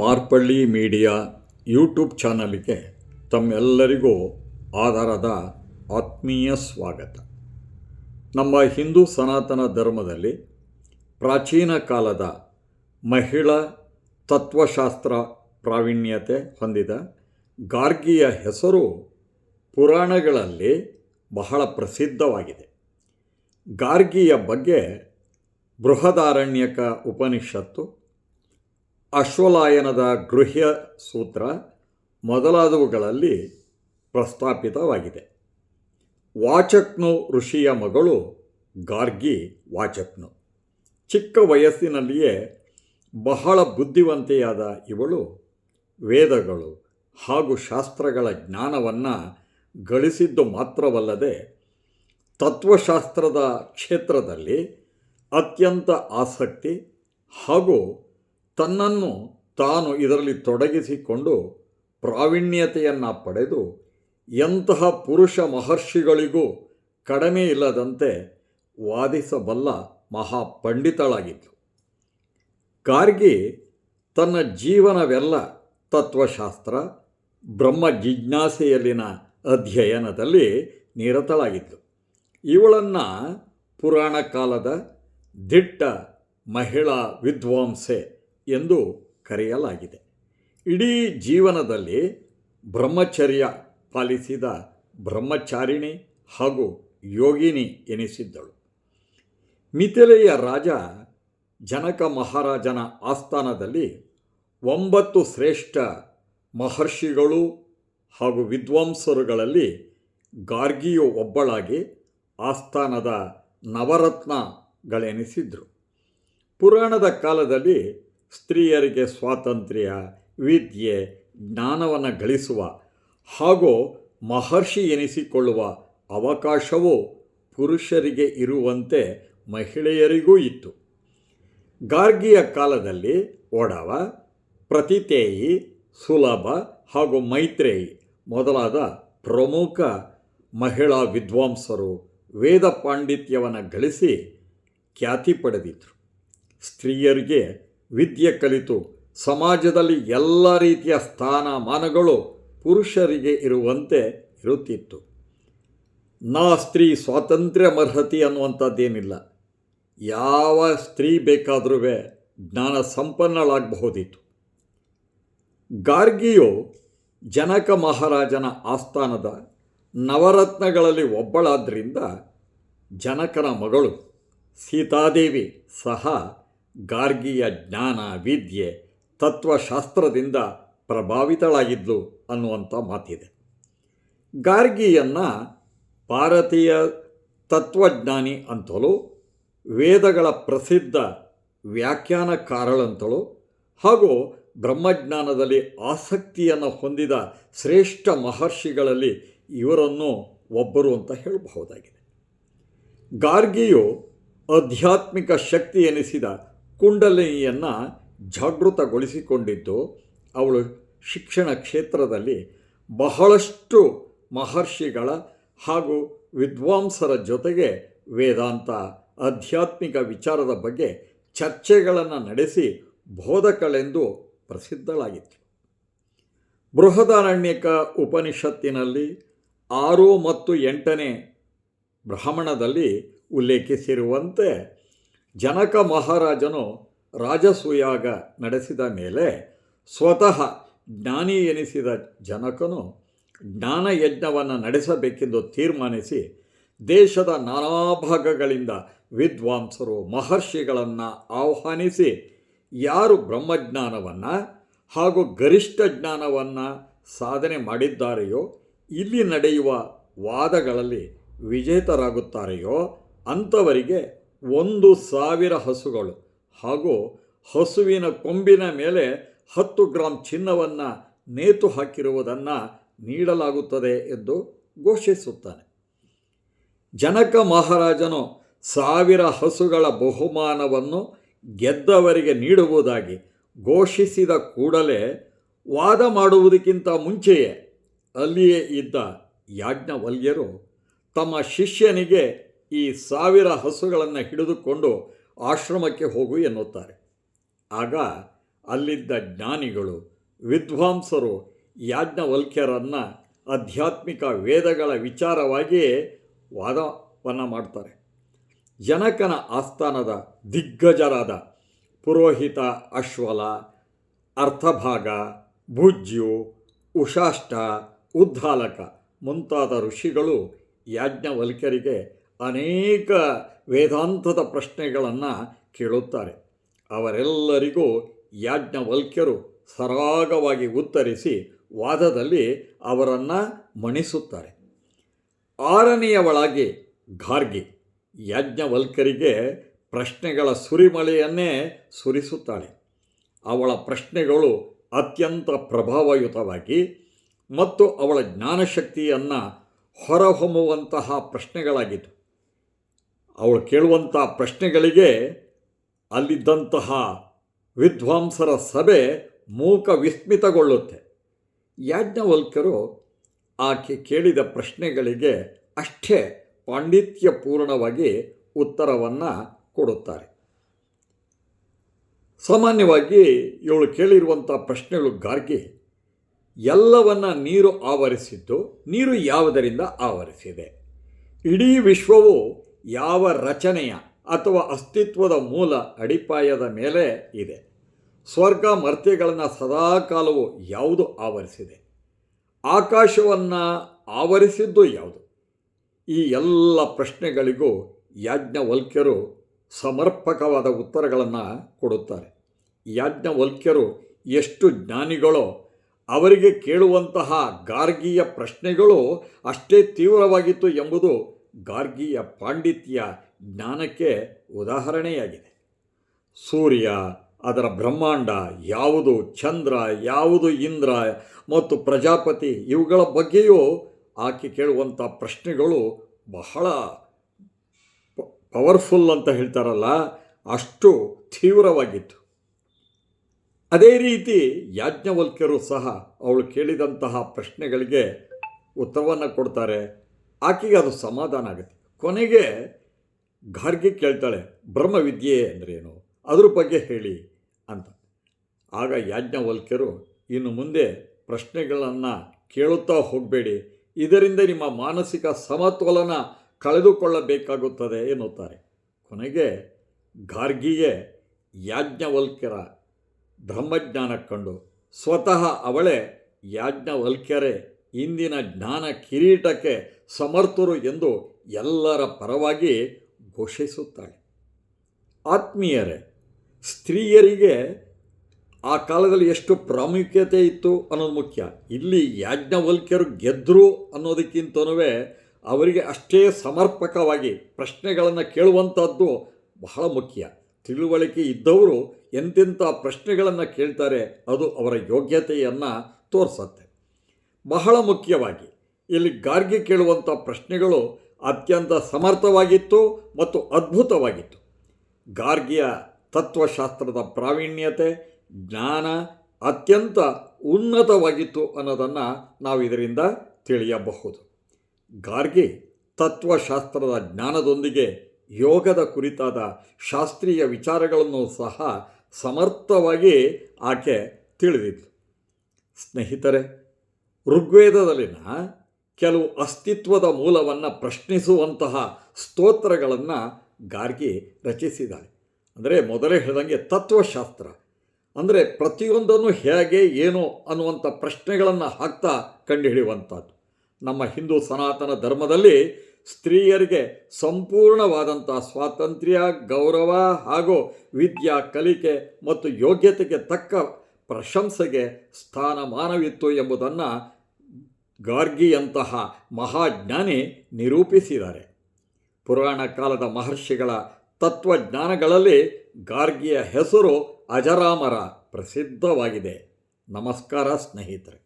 Marpalli media YouTube ಚಾನಲ್ಗೆ ತಮ್ಮೆಲ್ಲರಿಗೂ ಆಧಾರದ ಆತ್ಮೀಯ ಸ್ವಾಗತ. ನಮ್ಮ ಹಿಂದೂ ಸನಾತನ ಧರ್ಮದಲ್ಲಿ ಪ್ರಾಚೀನ ಕಾಲದ ಮಹಿಳಾ ತತ್ವಶಾಸ್ತ್ರ ಪ್ರಾವೀಣ್ಯತೆ ಹೊಂದಿದ ಗಾರ್ಗಿಯ ಹೆಸರು ಪುರಾಣಗಳಲ್ಲಿ ಬಹಳ ಪ್ರಸಿದ್ಧವಾಗಿದೆ. ಗಾರ್ಗಿಯ ಬಗ್ಗೆ ಬೃಹದಾರಣ್ಯಕ ಉಪನಿಷತ್ತು ಅಶ್ವಲಾಯನದ ಗೃಹ್ಯ ಸೂತ್ರ ಮೊದಲಾದವುಗಳಲ್ಲಿ ಪ್ರಸ್ತಾಪಿತವಾಗಿದೆ. ವಾಚಕ್ನು ಋಷಿಯ ಮಗಳು ಗಾರ್ಗಿ ವಾಚಕ್ನು. ಚಿಕ್ಕ ವಯಸ್ಸಿನಲ್ಲಿಯೇ ಬಹಳ ಬುದ್ಧಿವಂತೆಯಾದ ಇವಳು ವೇದಗಳು ಹಾಗೂ ಶಾಸ್ತ್ರಗಳ ಜ್ಞಾನವನ್ನು ಗಳಿಸಿದ್ದು ಮಾತ್ರವಲ್ಲದೆ ತತ್ವಶಾಸ್ತ್ರದ ಕ್ಷೇತ್ರದಲ್ಲಿ ಅತ್ಯಂತ ಆಸಕ್ತಿ ಹಾಗೂ ತನ್ನನ್ನು ತಾನು ಇದರಲ್ಲಿ ತೊಡಗಿಸಿಕೊಂಡು ಪ್ರಾವೀಣ್ಯತೆಯನ್ನು ಪಡೆದು ಎಂತಹ ಪುರುಷ ಮಹರ್ಷಿಗಳಿಗೂ ಕಡಿಮೆ ಇಲ್ಲದಂತೆ ವಾದಿಸಬಲ್ಲ ಮಹಾಪಂಡಿತಳಾಗಿತ್ತು ಕಾರ್ಗಿ ತನ್ನ ಜೀವನವೆಲ್ಲ ತತ್ವಶಾಸ್ತ್ರ, ಬ್ರಹ್ಮ ಜಿಜ್ಞಾಸೆಯಲ್ಲಿನ ಅಧ್ಯಯನದಲ್ಲಿ ನಿರತಳಾಗಿದ್ದು ಇವಳನ್ನು ಪುರಾಣ ಕಾಲದ ದಿಟ್ಟ ಮಹಿಳಾ ವಿದ್ವಾಂಸೆ ಎಂದು ಕರೆಯಲಾಗಿದೆ. ಇಡೀ ಜೀವನದಲ್ಲಿ ಬ್ರಹ್ಮಚರ್ಯ ಪಾಲಿಸಿದ ಬ್ರಹ್ಮಚಾರಿಣಿ ಹಾಗೂ ಯೋಗಿನಿ ಎನಿಸಿದ್ದಳು. ಮಿಥಿಲೆಯ ರಾಜ ಜನಕ ಮಹಾರಾಜನ ಆಸ್ಥಾನದಲ್ಲಿ ಒಂಬತ್ತು ಶ್ರೇಷ್ಠ ಮಹರ್ಷಿಗಳು ಹಾಗೂ ವಿದ್ವಾಂಸರುಗಳಲ್ಲಿ ಗಾರ್ಗಿಯು ಒಬ್ಬಳಾಗಿ ಆಸ್ಥಾನದ ನವರತ್ನಗಳೆನಿಸಿದ್ರು. ಪುರಾಣದ ಕಾಲದಲ್ಲಿ ಸ್ತ್ರೀಯರಿಗೆ ಸ್ವಾತಂತ್ರ್ಯ, ವಿದ್ಯೆ, ಜ್ಞಾನವನ್ನು ಗಳಿಸುವ ಹಾಗೂ ಮಹರ್ಷಿ ಎನಿಸಿಕೊಳ್ಳುವ ಅವಕಾಶವೂ ಪುರುಷರಿಗೆ ಇರುವಂತೆ ಮಹಿಳೆಯರಿಗೂ ಇತ್ತು. ಗಾರ್ಗಿಯ ಕಾಲದಲ್ಲಿ ಒಡವ ಪ್ರತಿತೇಯಿ, ಸುಲಭ ಹಾಗೂ ಮೈತ್ರೇಯಿ ಮೊದಲಾದ ಪ್ರಮುಖ ಮಹಿಳಾ ವಿದ್ವಾಂಸರು ವೇದ ಪಾಂಡಿತ್ಯವನ್ನು ಗಳಿಸಿ ಖ್ಯಾತಿ ಪಡೆದಿದ್ದರು ಸ್ತ್ರೀಯರಿಗೆ ವಿದ್ಯೆ ಕಲಿತು ಸಮಾಜದಲ್ಲಿ ಎಲ್ಲ ರೀತಿಯ ಸ್ಥಾನಮಾನಗಳು ಪುರುಷರಿಗೆ ಇರುವಂತೆ ಇರುತ್ತಿತ್ತು. ನಾ ಸ್ತ್ರೀ ಸ್ವಾತಂತ್ರ್ಯ ಮರ್ಹತಿ ಅನ್ನುವಂಥದ್ದೇನಿಲ್ಲ. ಯಾವ ಸ್ತ್ರೀ ಬೇಕಾದರೂ ಜ್ಞಾನ ಸಂಪನ್ನಳಾಗಬಹುದಿತ್ತು. ಗಾರ್ಗಿಯು ಜನಕ ಮಹಾರಾಜನ ಆಸ್ಥಾನದ ನವರತ್ನಗಳಲ್ಲಿ ಒಬ್ಬಳಾದ್ದರಿಂದ ಜನಕನ ಮಗಳು ಸೀತಾದೇವಿ ಸಹ ಗಾರ್ಗಿಯ ಜ್ಞಾನ, ವಿದ್ಯೆ ತತ್ವಶಾಸ್ತ್ರದಿಂದ ಪ್ರಭಾವಿತಳಾಗಿದ್ಲು ಅನ್ನುವಂಥ ಮಾತಿದೆ. ಗಾರ್ಗಿಯನ್ನು ಭಾರತೀಯ ತತ್ವಜ್ಞಾನಿ ಅಂತಲೂ, ವೇದಗಳ ಪ್ರಸಿದ್ಧ ವ್ಯಾಖ್ಯಾನಕಾರಳಂತಲೂ ಹಾಗೂ ಬ್ರಹ್ಮಜ್ಞಾನದಲ್ಲಿ ಆಸಕ್ತಿಯನ್ನು ಹೊಂದಿದ ಶ್ರೇಷ್ಠ ಮಹರ್ಷಿಗಳಲ್ಲಿ ಇವರನ್ನು ಒಬ್ಬರು ಅಂತ ಹೇಳಬಹುದಾಗಿದೆ. ಗಾರ್ಗಿಯು ಆಧ್ಯಾತ್ಮಿಕ ಶಕ್ತಿ ಎನಿಸಿದ ಕುಂಡಲಿನಿಯನ್ನು ಜಾಗೃತಗೊಳಿಸಿಕೊಂಡಿದ್ದು, ಅವಳು ಶಿಕ್ಷಣ ಕ್ಷೇತ್ರದಲ್ಲಿ ಬಹಳಷ್ಟು ಮಹರ್ಷಿಗಳ ಹಾಗೂ ವಿದ್ವಾಂಸರ ಜೊತೆಗೆ ವೇದಾಂತ ಆಧ್ಯಾತ್ಮಿಕ ವಿಚಾರದ ಬಗ್ಗೆ ಚರ್ಚೆಗಳನ್ನು ನಡೆಸಿ ಬೋಧಕಳೆಂದು ಪ್ರಸಿದ್ಧಳಾಗಿತ್ತು. ಬೃಹದಾರಣ್ಯಕ ಉಪನಿಷತ್ತಿನಲ್ಲಿ ಆರು ಮತ್ತು ಎಂಟನೇ ಬ್ರಾಹ್ಮಣದಲ್ಲಿ ಉಲ್ಲೇಖಿಸಿರುವಂತೆ ಜನಕ ಮಹಾರಾಜನು ರಾಜಸೂಯಾಗ ನಡೆಸಿದ ಮೇಲೆ ಸ್ವತಃ ಜ್ಞಾನಿ ಎನಿಸಿದ ಜನಕನು ಜ್ಞಾನಯಜ್ಞವನ್ನು ನಡೆಸಬೇಕೆಂದು ತೀರ್ಮಾನಿಸಿ ದೇಶದ ನಾನಾ ಭಾಗಗಳಿಂದ ವಿದ್ವಾಂಸರು, ಮಹರ್ಷಿಗಳನ್ನು ಆಹ್ವಾನಿಸಿ ಯಾರು ಬ್ರಹ್ಮಜ್ಞಾನವನ್ನು ಹಾಗೂ ಗರಿಷ್ಠ ಜ್ಞಾನವನ್ನು ಸಾಧನೆ ಮಾಡಿದ್ದಾರೆಯೋ, ಇಲ್ಲಿ ನಡೆಯುವ ವಾದಗಳಲ್ಲಿ ವಿಜೇತರಾಗುತ್ತಾರೆಯೋ, ಅಂಥವರಿಗೆ ಒಂದು ಸಾವಿರ ಹಸುಗಳು ಹಾಗೂ ಹಸುವಿನ ಕೊಂಬಿನ ಮೇಲೆ ಹತ್ತು ಗ್ರಾಂ ಚಿನ್ನವನ್ನು ನೇತು ಹಾಕಿರುವುದನ್ನು ನೀಡಲಾಗುತ್ತದೆ ಎಂದು ಘೋಷಿಸುತ್ತಾನೆ. ಜನಕ ಮಹಾರಾಜನು ಸಾವಿರ ಹಸುಗಳ ಬಹುಮಾನವನ್ನು ಗೆದ್ದವರಿಗೆ ನೀಡುವುದಾಗಿ ಘೋಷಿಸಿದ ಕೂಡಲೇ ವಾದ ಮಾಡುವುದಕ್ಕಿಂತ ಮುಂಚೆಯೇ ಅಲ್ಲಿಯೇ ಇದ್ದ ಯಾಜ್ಞವಲ್ಯರು ತಮ್ಮ ಶಿಷ್ಯನಿಗೆ ಈ ಸಾವಿರ ಹಸುಗಳನ್ನು ಹಿಡಿದುಕೊಂಡು ಆಶ್ರಮಕ್ಕೆ ಹೋಗು ಎನ್ನುತ್ತಾರೆ. ಆಗ ಅಲ್ಲಿದ್ದ ಜ್ಞಾನಿಗಳು, ವಿದ್ವಾಂಸರು, ಯಾಜ್ಞವಲ್ಕ್ಯರನ್ನು ಆಧ್ಯಾತ್ಮಿಕ ವೇದಗಳ ವಿಚಾರವಾಗಿಯೇ ವಾದವನ್ನು ಮಾಡ್ತಾರೆ. ಜನಕನ ಆಸ್ಥಾನದ ದಿಗ್ಗಜರಾದ ಪುರೋಹಿತ ಅಶ್ವಲ, ಅರ್ಥಭಾಗ, ಭುಜ್ಯು, ಉಷಾಷ್ಟ ಉದ್ದಾಲಕ ಮುಂತಾದ ಋಷಿಗಳು ಯಾಜ್ಞವಲ್ಕ್ಯರಿಗೆ ಅನೇಕ ವೇದಾಂತದ ಪ್ರಶ್ನೆಗಳನ್ನು ಕೇಳುತ್ತಾರೆ. ಅವರೆಲ್ಲರಿಗೂ ಯಾಜ್ಞವಲ್ಕ್ಯರು ಸರಾಗವಾಗಿ ಉತ್ತರಿಸಿ ವಾದದಲ್ಲಿ ಅವರನ್ನು ಮಣಿಸುತ್ತಾರೆ. ಆರನೆಯ ಒಳಗೆ ಗಾರ್ಗಿ ಯಾಜ್ಞವಲ್ಕರಿಗೆ ಪ್ರಶ್ನೆಗಳ ಸುರಿಮಳೆಯನ್ನೇ ಸುರಿಸುತ್ತಾಳೆ. ಅವಳ ಪ್ರಶ್ನೆಗಳು ಅತ್ಯಂತ ಪ್ರಭಾವಯುತವಾಗಿ ಮತ್ತು ಅವಳ ಜ್ಞಾನಶಕ್ತಿಯನ್ನು ಹೊರಹೊಮ್ಮುವಂತಹ ಪ್ರಶ್ನೆಗಳಾಗಿತ್ತು. ಅವಳು ಕೇಳುವಂಥ ಪ್ರಶ್ನೆಗಳಿಗೆ ಅಲ್ಲಿದ್ದಂತಹ ವಿದ್ವಾಂಸರ ಸಭೆ ಮೂಕ ವಿಸ್ಮಿತಗೊಳ್ಳುತ್ತೆ. ಯಾಜ್ಞವಲ್ಕರು ಆಕೆ ಕೇಳಿದ ಪ್ರಶ್ನೆಗಳಿಗೆ ಅಷ್ಟೇ ಪಾಂಡಿತ್ಯಪೂರ್ಣವಾಗಿ ಉತ್ತರವನ್ನು ಕೊಡುತ್ತಾರೆ. ಸಾಮಾನ್ಯವಾಗಿ ಇವಳು ಕೇಳಿರುವಂಥ ಪ್ರಶ್ನೆಗಳು ಗಾರ್ಗಿ, ಎಲ್ಲವನ್ನು ನೀರು ಆವರಿಸಿದ್ದು, ನೀರು ಯಾವುದರಿಂದ ಆವರಿಸಿದೆ? ಇಡೀ ವಿಶ್ವವು ಯಾವ ರಚನೆಯ ಅಥವಾ ಅಸ್ತಿತ್ವದ ಮೂಲ ಅಡಿಪಾಯದ ಮೇಲೆ ಇದೆ. ಸ್ವರ್ಗ ಮರ್ತ್ಯಗಳನ್ನು ಸದಾಕಾಲವು ಯಾವುದು ಆವರಿಸಿದೆ? ಆಕಾಶವನ್ನು ಆವರಿಸಿದ್ದು ಯಾವುದು? ಈ ಎಲ್ಲ ಪ್ರಶ್ನೆಗಳಿಗೂ ಯಾಜ್ಞವಲ್ಕ್ಯರು ಸಮರ್ಪಕವಾದ ಉತ್ತರಗಳನ್ನು ಕೊಡುತ್ತಾರೆ. ಯಾಜ್ಞವಲ್ಕ್ಯರು ಎಷ್ಟು ಜ್ಞಾನಿಗಳೋ ಅವರಿಗೆ ಕೇಳುವಂತಹ ಗಾರ್ಗಿಯ ಪ್ರಶ್ನೆಗಳು ಅಷ್ಟೇ ತೀವ್ರವಾಗಿತ್ತು ಎಂಬುದು ಗಾರ್ಗಿಯ ಪಾಂಡಿತ್ಯ ಜ್ಞಾನಕ್ಕೆ ಉದಾಹರಣೆಯಾಗಿದೆ. ಸೂರ್ಯ, ಅದರ ಬ್ರಹ್ಮಾಂಡ, ಯಾವುದು ಚಂದ್ರ, ಯಾವುದು ಇಂದ್ರ ಮತ್ತು ಪ್ರಜಾಪತಿ, ಇವುಗಳ ಬಗ್ಗೆಯೂ ಆಕೆ ಕೇಳುವಂಥ ಪ್ರಶ್ನೆಗಳು ಬಹಳ ಪವರ್ಫುಲ್ ಅಂತ ಹೇಳ್ತಾರಲ್ಲ, ಅಷ್ಟು ತೀವ್ರವಾಗಿತ್ತು. ಅದೇ ರೀತಿ ಯಾಜ್ಞವಲ್ಕ್ಯರು ಸಹ ಅವಳು ಕೇಳಿದಂತಹ ಪ್ರಶ್ನೆಗಳಿಗೆ ಉತ್ತರವನ್ನು ಕೊಡ್ತಾರೆ. ಆಕೆಗೆ ಅದು ಸಮಾಧಾನ ಆಗುತ್ತೆ. ಕೊನೆಗೆ ಘಾರ್ಗಿ ಕೇಳ್ತಾಳೆ, ಬ್ರಹ್ಮವಿದ್ಯೆ ಅಂದ್ರೇನು? ಅದ್ರ ಬಗ್ಗೆ ಹೇಳಿ ಅಂತ. ಆಗ ಯಾಜ್ಞವಲ್ಕ್ಯರು, ಇನ್ನು ಮುಂದೆ ಪ್ರಶ್ನೆಗಳನ್ನು ಕೇಳುತ್ತಾ ಹೋಗಬೇಡಿ. ಇದರಿಂದ ನಿಮ್ಮ ಮಾನಸಿಕ ಸಮತೋಲನ ಕಳೆದುಕೊಳ್ಳಬೇಕಾಗುತ್ತದೆ ಎನ್ನುತ್ತಾರೆ. ಕೊನೆಗೆ ಗಾರ್ಗಿಗೆ ಯಾಜ್ಞವಲ್ಕ್ಯರ ಬ್ರಹ್ಮಜ್ಞಾನ ಕಂಡು, ಸ್ವತಃ ಅವಳೇ ಯಾಜ್ಞವಲ್ಕ್ಯರೇ ಇಂದಿನ ಜ್ಞಾನ ಕಿರೀಟಕ್ಕೆ ಸಮರ್ಥರು ಎಂದು ಎಲ್ಲರ ಪರವಾಗಿ ಘೋಷಿಸುತ್ತಾಳೆ. ಆತ್ಮೀಯರೇ, ಸ್ತ್ರೀಯರಿಗೆ ಆ ಕಾಲದಲ್ಲಿ ಎಷ್ಟು ಪ್ರಾಮುಖ್ಯತೆ ಇತ್ತು ಅನ್ನೋದು ಮುಖ್ಯ. ಇಲ್ಲಿ ಯಾಜ್ಞವಲ್ಕ್ಯರು ಗೆದ್ದರು ಅನ್ನೋದಕ್ಕಿಂತನೂ ಅವರಿಗೆ ಅಷ್ಟೇ ಸಮರ್ಪಕವಾಗಿ ಪ್ರಶ್ನೆಗಳನ್ನು ಕೇಳುವಂಥದ್ದು ಬಹಳ ಮುಖ್ಯ. ತಿಳುವಳಿಕೆ ಇದ್ದವರು ಎಂತೆಂಥ ಪ್ರಶ್ನೆಗಳನ್ನು ಕೇಳ್ತಾರೆ ಅದು ಅವರ ಯೋಗ್ಯತೆಯನ್ನು ತೋರಿಸತ್ತೆ. ಬಹಳ ಮುಖ್ಯವಾಗಿ ಇಲ್ಲಿ ಗಾರ್ಗಿ ಕೇಳುವಂಥ ಪ್ರಶ್ನೆಗಳು ಅತ್ಯಂತ ಸಮರ್ಥವಾಗಿತ್ತು ಮತ್ತು ಅದ್ಭುತವಾಗಿತ್ತು. ಗಾರ್ಗಿಯ ತತ್ವಶಾಸ್ತ್ರದ ಪ್ರಾವೀಣ್ಯತೆ, ಜ್ಞಾನ ಅತ್ಯಂತ ಉನ್ನತವಾಗಿತ್ತು ಅನ್ನೋದನ್ನು ನಾವು ಇದರಿಂದ ತಿಳಿಯಬಹುದು. ಗಾರ್ಗಿ ತತ್ವಶಾಸ್ತ್ರದ ಜ್ಞಾನದೊಂದಿಗೆ ಯೋಗದ ಕುರಿತಾದ ಶಾಸ್ತ್ರೀಯ ವಿಚಾರಗಳನ್ನು ಸಹ ಸಮರ್ಥವಾಗಿ ಆಕೆ ತಿಳಿದಿದ್ಲು. ಸ್ನೇಹಿತರೆ, ಋಗ್ವೇದದಲ್ಲಿನ ಕೆಲವು ಅಸ್ತಿತ್ವದ ಮೂಲವನ್ನು ಪ್ರಶ್ನಿಸುವಂತಹ ಸ್ತೋತ್ರಗಳನ್ನು ಗಾರ್ಗಿ ರಚಿಸಿದ್ದಾಳೆ ಅಂದರೆ ಮೊದಲೇ ಹೇಳಿದಂಗೆ ತತ್ವಶಾಸ್ತ್ರ. ಅಂದರೆ ಪ್ರತಿಯೊಂದನ್ನು ಹೇಗೆ, ಏನು ಅನ್ನುವಂಥ ಪ್ರಶ್ನೆಗಳನ್ನು ಹಾಕ್ತಾ ಕಂಡುಹಿಡಿಯುವಂಥದ್ದು. ನಮ್ಮ ಹಿಂದೂ ಸನಾತನ ಧರ್ಮದಲ್ಲಿ ಸ್ತ್ರೀಯರಿಗೆ ಸಂಪೂರ್ಣವಾದಂಥ ಸ್ವಾತಂತ್ರ್ಯ, ಗೌರವ ಹಾಗೂ ವಿದ್ಯಾ ಕಲಿಕೆ ಮತ್ತು ಯೋಗ್ಯತೆಗೆ ತಕ್ಕ ಪ್ರಶಂಸೆಗೆ ಸ್ಥಾನಮಾನವಿತ್ತು ಎಂಬುದನ್ನು ಗಾರ್ಗಿಯಂತಹ ಮಹಾಜ್ಞಾನಿ ನಿರೂಪಿಸಿದ್ದಾರೆ. ಪುರಾಣ ಕಾಲದ ಮಹರ್ಷಿಗಳ ತತ್ವಜ್ಞಾನಗಳಲ್ಲಿ ಗಾರ್ಗಿಯ ಹೆಸರು ಅಜರಾಮರ ಪ್ರಸಿದ್ಧವಾಗಿದೆ. ನಮಸ್ಕಾರ ಸ್ನೇಹಿತರೆ.